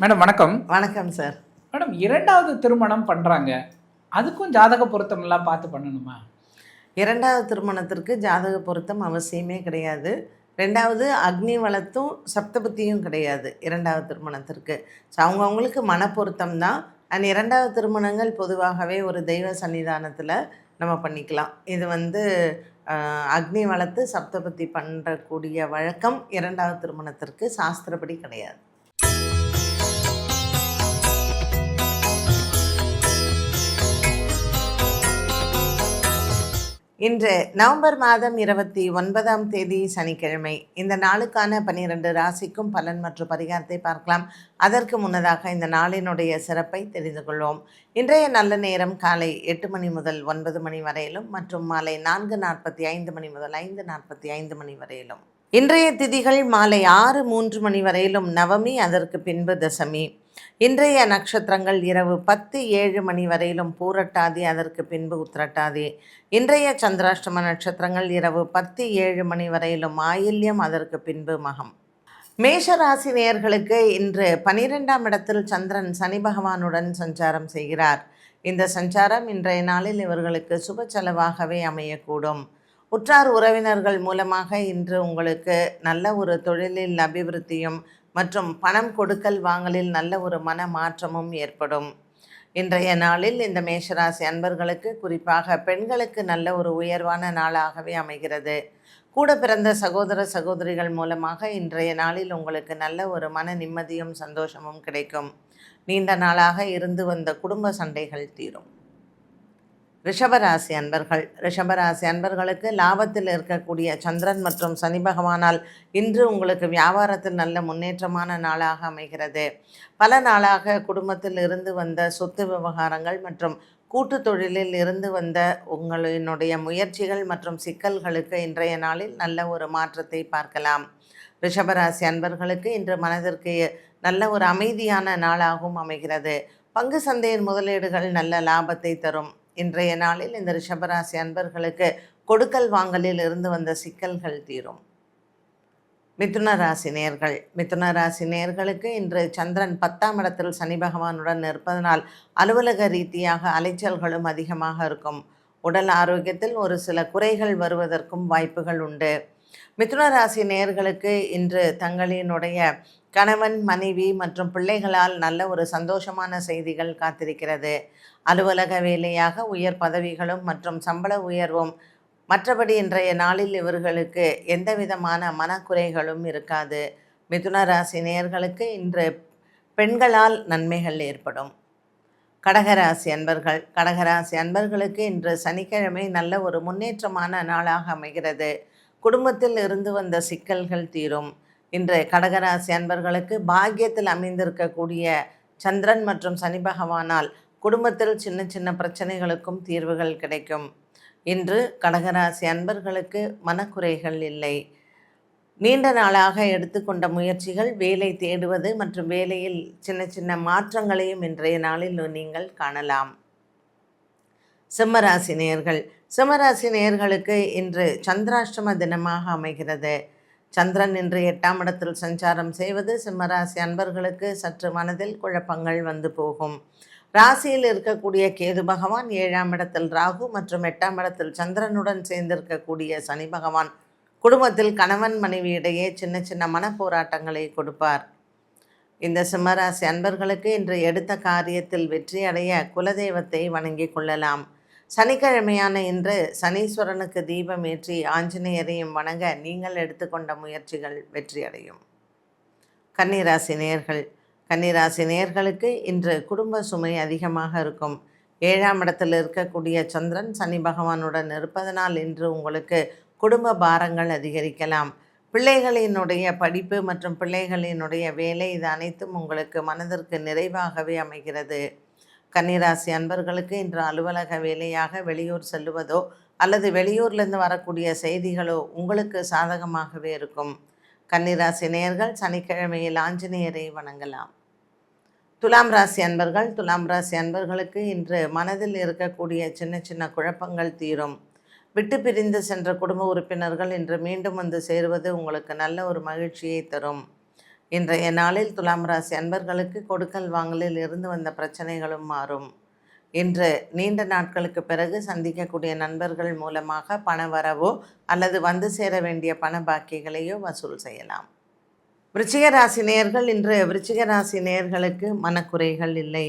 Madam வணக்கம். வணக்கம் sir. Madam இரண்டாவது திருமணம் பண்ணுறாங்க அதுக்கும் ஜாதக பொருத்தம் எல்லாம் பார்த்து பண்ணணுமா? இரண்டாவது திருமணத்திற்கு ஜாதக பொருத்தம் அவசியமே கிடையாது. ரெண்டாவது அக்னி வளத்தும் சப்தபதியும் கிடையாது இரண்டாவது திருமணத்திற்கு. ஸோ அவங்கவுங்களுக்கு மனப்பொருத்தம் தான். அண்ட் இரண்டாவது திருமணங்கள் பொதுவாகவே ஒரு தெய்வ சன்னிதானத்தில் நம்ம பண்ணிக்கலாம். இது வந்து அக்னி வளத்து சப்தபதி பண்ணுறக்கூடிய வழக்கம் இரண்டாவது திருமணத்திற்கு சாஸ்திரப்படி கிடையாது. இன்று நவம்பர் மாதம் இருபத்தி ஒன்பதாம் தேதி சனிக்கிழமை. இந்த நாளுக்கான பனிரெண்டு ராசிக்கும் பலன் மற்றும் பரிகாரத்தை பார்க்கலாம். அதற்கு முன்னதாக இந்த நாளினுடைய சிறப்பை தெரிந்து கொள்வோம். இன்றைய நல்ல நேரம் காலை எட்டு மணி முதல் ஒன்பது மணி வரையிலும் மற்றும் மாலை நான்கு நாற்பத்தி ஐந்து மணி முதல் ஐந்து நாற்பத்தி ஐந்து மணி வரையிலும். இன்றைய திதிகள் மாலை ஆறு மூன்று மணி வரையிலும் நவமி அதற்கு பின்பு தசமி. இன்றைய நட்சத்திரங்கள் இரவு பத்து ஏழு மணி வரையிலும் பூரட்டாதி அதற்கு பின்பு உத்திரட்டாதி. இன்றைய சந்திராஷ்டம நட்சத்திரங்கள் இரவு பத்து ஏழு மணி வரையிலும் ஆயில்யம் அதற்கு பின்பு மகம். மேஷ ராசி நேயர்களுக்கு இன்று பனிரெண்டாம் இடத்தில் சந்திரன் சனி பகவானுடன் சஞ்சாரம் செய்கிறார். இந்த சஞ்சாரம் இன்றைய நாளில் இவர்களுக்கு சுப செலவாகவே அமையக்கூடும். உற்றார் உறவினர்கள் மூலமாக இன்று உங்களுக்கு நல்ல ஒரு தொழிலில் அபிவிருத்தியும் மற்றும் பணம் கொடுக்கல் வாங்கலில் நல்ல ஒரு மன மாற்றமும் ஏற்படும். இன்றைய நாளில் இந்த மேஷராசி அன்பர்களுக்கு குறிப்பாக பெண்களுக்கு நல்ல ஒரு உயர்வான நாளாகவே அமைகிறது. கூட பிறந்த சகோதர சகோதரிகள் மூலமாக இன்றைய நாளில் உங்களுக்கு நல்ல ஒரு மன நிம்மதியும் சந்தோஷமும் கிடைக்கும். நீண்ட நாளாக இருந்து வந்த குடும்ப சண்டைகள் தீரும். ரிஷபராசி அன்பர்கள். ரிஷபராசி அன்பர்களுக்கு லாபத்தில் இருக்கக்கூடிய சந்திரன் மற்றும் சனி பகவானால் இன்று உங்களுக்கு வியாபாரத்தில் நல்ல முன்னேற்றமான நாளாக அமைகிறது. பல நாளாக குடும்பத்தில் இருந்து வந்த சொத்து விவகாரங்கள் மற்றும் கூட்டு தொழிலில் இருந்து வந்த உங்களினுடைய முயற்சிகள் மற்றும் சிக்கல்களுக்கு இன்றைய நாளில் நல்ல ஒரு மாற்றத்தை பார்க்கலாம். ரிஷபராசி அன்பர்களுக்கு இன்று மனதிற்கு நல்ல ஒரு அமைதியான நாளாகவும் அமைகிறது. பங்கு சந்தையின் முதலீடுகள் நல்ல லாபத்தை தரும். இன்றைய நாளில் இந்த ரிஷபராசி அன்பர்களுக்கு கொடுக்கல் வாங்கலில் இருந்து வந்த சிக்கல்கள் தீரும். மிதுன ராசி நேர்கள். மிதுன ராசி நேர்களுக்கு இன்று சந்திரன் பத்தாம் இடத்தில் சனி பகவானுடன் இருப்பதனால் அலுவலக ரீதியாக அலைச்சல்களும் அதிகமாக இருக்கும். உடல் ஆரோக்கியத்தில் ஒரு சில குறைகள் வருவதற்கும் வாய்ப்புகள் உண்டு. மிதுன ராசி நேயர்களுக்கு இன்று தங்களினுடைய கணவன் மனைவி மற்றும் பிள்ளைகளால் நல்ல ஒரு சந்தோஷமான செய்திகள் காத்திருக்கிறது. அலுவலக வேலையாக உயர் பதவிகளும் மற்றும் சம்பள உயர்வும் மற்றபடி இன்றைய நாளில் இவர்களுக்கு எந்த விதமான மனக்குறைகளும் இருக்காது. மிதுன ராசி நேயர்களுக்கு இன்று பெண்களால் நன்மைகள் ஏற்படும். கடகராசி அன்பர்கள் கடகராசி அன்பர்களுக்கு இன்று சனிக்கிழமை நல்ல ஒரு முன்னேற்றமான நாளாக அமைகிறது. குடும்பத்தில் இருந்து வந்த சிக்கல்கள் தீரும். இன்றைய கடகராசி அன்பர்களுக்கு பாக்கியத்தில் அமைந்திருக்கக்கூடிய சந்திரன் மற்றும் சனி பகவானால் குடும்பத்தில் சின்ன சின்ன பிரச்சனைகளுக்கும் தீர்வுகள் கிடைக்கும். இன்று கடகராசி அன்பர்களுக்கு மனக்குறைகள் இல்லை. நீண்ட நாளாக எடுத்துக்கொண்ட முயற்சிகள் வேலை தேடுவது மற்றும் வேலையில் சின்ன சின்ன மாற்றங்களையும் இன்றைய நாளில் நீங்கள் காணலாம். சிம்மராசினியர்கள் சிம்மராசி நேயர்களுக்கு இன்று சந்திராஷ்டம தினமாக அமைகிறது. சந்திரன் இன்று எட்டாம் இடத்தில் சஞ்சாரம் செய்வது சிம்மராசி அன்பர்களுக்கு சற்று மனதில் குழப்பங்கள் வந்து போகும். ராசியில் இருக்கக்கூடிய கேது பகவான் ஏழாம் இடத்தில் ராகு மற்றும் எட்டாம் இடத்தில் சந்திரனுடன் சேர்ந்திருக்கக்கூடிய சனி பகவான் குடும்பத்தில் கணவன் மனைவி இடையே சின்ன சின்ன மனப்போராட்டங்களை கொடுப்பார். இந்த சிம்மராசி அன்பர்களுக்கு இன்று எடுத்த காரியத்தில் வெற்றி அடைய குலதெய்வத்தை வணங்கிக் கொள்ளலாம். சனிக்கிழமையான இன்று சனீஸ்வரனுக்கு தீபம் ஏற்றி ஆஞ்சநேயரையும் வணங்க நீங்கள் எடுத்துக்கொண்ட முயற்சிகள் வெற்றியடையும். கன்னிராசி நேர்கள் கன்னிராசி நேர்களுக்கு இன்று குடும்ப சுமை அதிகமாக இருக்கும். ஏழாம் இடத்தில் இருக்கக்கூடிய சந்திரன் சனி பகவானுடன் இருப்பதனால் இன்று உங்களுக்கு குடும்ப பாரங்கள் அதிகரிக்கலாம். பிள்ளைகளினுடைய படிப்பு மற்றும் பிள்ளைகளினுடைய வேலை இது அனைத்தும் உங்களுக்கு மனதிற்கு நிறைவாகவே அமைகிறது. கன்னிராசி அன்பர்களுக்கு இன்று அலுவலக வேலையாக வெளியூர் செல்லுவதோ அல்லது வெளியூர்லேருந்து வரக்கூடிய செய்திகளோ உங்களுக்கு சாதகமாகவே இருக்கும். கன்னிராசி நேயர்கள் சனிக்கிழமையில் ஆஞ்சநேயரை வணங்கலாம். துலாம் ராசி அன்பர்கள் துலாம் ராசி அன்பர்களுக்கு இன்று மனதில் இருக்கக்கூடிய சின்ன சின்ன குழப்பங்கள் தீரும். விட்டு பிரிந்து சென்ற குடும்ப உறுப்பினர்கள் இன்று மீண்டும் வந்து சேருவது உங்களுக்கு நல்ல ஒரு மகிழ்ச்சியை தரும். இன்றைய நாளில் துலாம் ராசி அன்பர்களுக்கு கொடுக்கல் வாங்கலில் இருந்து வந்த பிரச்சனைகளும் மாறும். இன்று நீண்ட நாட்களுக்கு பிறகு சந்திக்கக்கூடிய நண்பர்கள் மூலமாக பண வரவோ அல்லது வந்து சேர வேண்டிய பண பாக்கிகளையோ வசூல் செய்யலாம். விருச்சிக ராசி நேர்கள் இன்று விருச்சிக ராசி நேயர்களுக்கு மனக்குறைகள் இல்லை.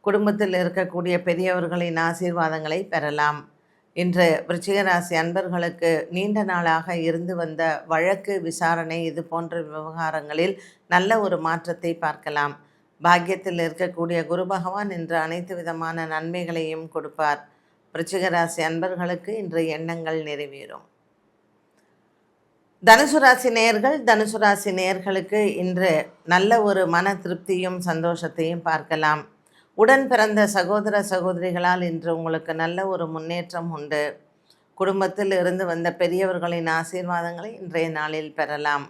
குடும்பத்தில் இருக்கக்கூடிய பெரியவர்களின் ஆசீர்வாதங்களை பெறலாம். இன்று விருச்சிகராசி அன்பர்களுக்கு நீண்ட நாளாக இருந்து வந்த வழக்கு விசாரணை இது போன்ற விவகாரங்களில் நல்ல ஒரு மாற்றத்தை பார்க்கலாம். பாக்கியத்தில் இருக்கக்கூடிய குரு பகவான் இன்று அனைத்து விதமான நன்மைகளையும் கொடுப்பார். விருச்சிகராசி அன்பர்களுக்கு இன்று எண்ணங்கள் நிறைவேறும். தனுசு ராசி நேயர்கள் தனுசு ராசி நேயர்களுக்கு இன்று நல்ல ஒரு மன திருப்தியும் சந்தோஷத்தையும் பார்க்கலாம். உடன் பிறந்த சகோதர சகோதரிகளால் இன்று உங்களுக்கு நல்ல ஒரு முன்னேற்றம் உண்டு. குடும்பத்தில் இருந்து வந்த பெரியவர்களின் ஆசீர்வாதங்களை இன்றைய நாளில் பெறலாம்.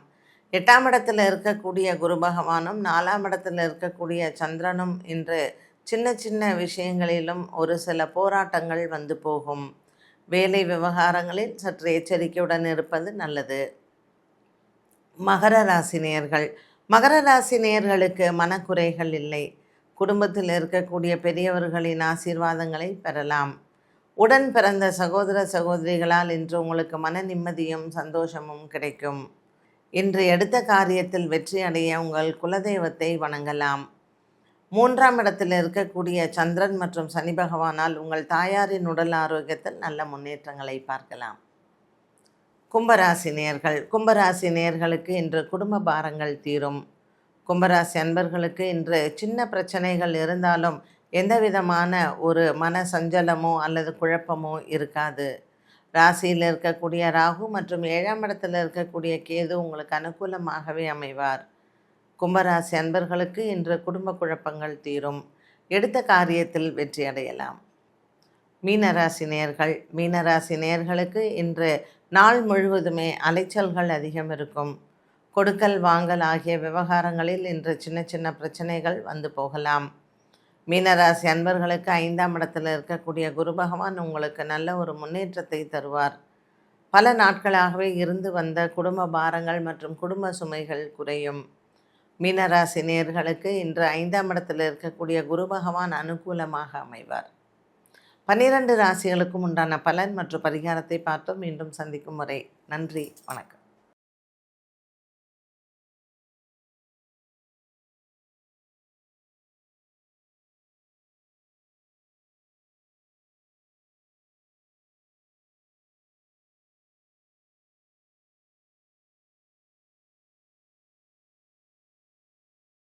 எட்டாம் இடத்தில் இருக்கக்கூடிய குரு பகவானும் நாலாம் இடத்தில் இருக்கக்கூடிய சந்திரனும் இன்று சின்ன சின்ன விஷயங்களிலும் ஒரு சில போராட்டங்கள் வந்து போகும். வேலை விவகாரங்களில் சற்று எச்சரிக்கையுடன் இருப்பது நல்லது. மகர ராசி நேயர்கள். மகர ராசி நேயர்களுக்கு மனக்குறைகள் இல்லை. குடும்பத்தில் இருக்கக்கூடிய பெரியவர்களின் ஆசீர்வாதங்களை பெறலாம். உடன் பிறந்த சகோதர சகோதரிகளால் இன்று உங்களுக்கு மன நிம்மதியும் சந்தோஷமும் கிடைக்கும். இன்று எடுத்த காரியத்தில் வெற்றி அடைய உங்கள் குலதெய்வத்தை வணங்கலாம். மூன்றாம் இடத்தில் இருக்கக்கூடிய சந்திரன் மற்றும் சனி பகவானால் உங்கள் தாயாரின் உடல் ஆரோக்கியத்தில் நல்ல முன்னேற்றங்களை பார்க்கலாம். கும்பராசி நேர்கள். கும்பராசி நேர்களுக்கு இன்று குடும்ப பாரங்கள் தீரும். கும்பராசி அன்பர்களுக்கு இன்று சின்ன பிரச்சனைகள் இருந்தாலும் எந்த விதமான ஒரு மன சஞ்சலமோ அல்லது குழப்பமோ இருக்காது. ராசியில் இருக்கக்கூடிய ராகு மற்றும் ஏழாம் இடத்தில் இருக்கக்கூடிய கேது உங்களுக்கு அனுகூலமாகவே அமைவார். கும்பராசி அன்பர்களுக்கு இன்று குடும்ப குழப்பங்கள் தீரும். எடுத்த காரியத்தில் வெற்றி அடையலாம். மீனராசி நேர்கள் மீனராசி நேர்களுக்கு இன்று நாள் முழுவதுமே அலைச்சல்கள் அதிகம் இருக்கும். கொடுக்கல் வாங்கல் ஆகிய விவகாரங்களில் இன்று சின்ன சின்ன பிரச்சனைகள் வந்து போகலாம். மீனராசி அன்பர்களுக்கு ஐந்தாம் இடத்தில் இருக்கக்கூடிய குரு பகவான் உங்களுக்கு நல்ல ஒரு முன்னேற்றத்தை தருவார். பல நாட்களாகவே இருந்து வந்த குடும்ப பாரங்கள் மற்றும் குடும்ப சுமைகள் குறையும். மீனராசி நேர்களுக்கு இன்று ஐந்தாம் இடத்தில் இருக்கக்கூடிய குரு பகவான் அனுகூலமாக அமைவார். பன்னிரண்டு ராசிகளுக்கும் உண்டான பலன் மற்றும் பரிகாரத்தை பார்த்தோம் மீண்டும் சந்திக்கும் முறை. நன்றி வணக்கம்.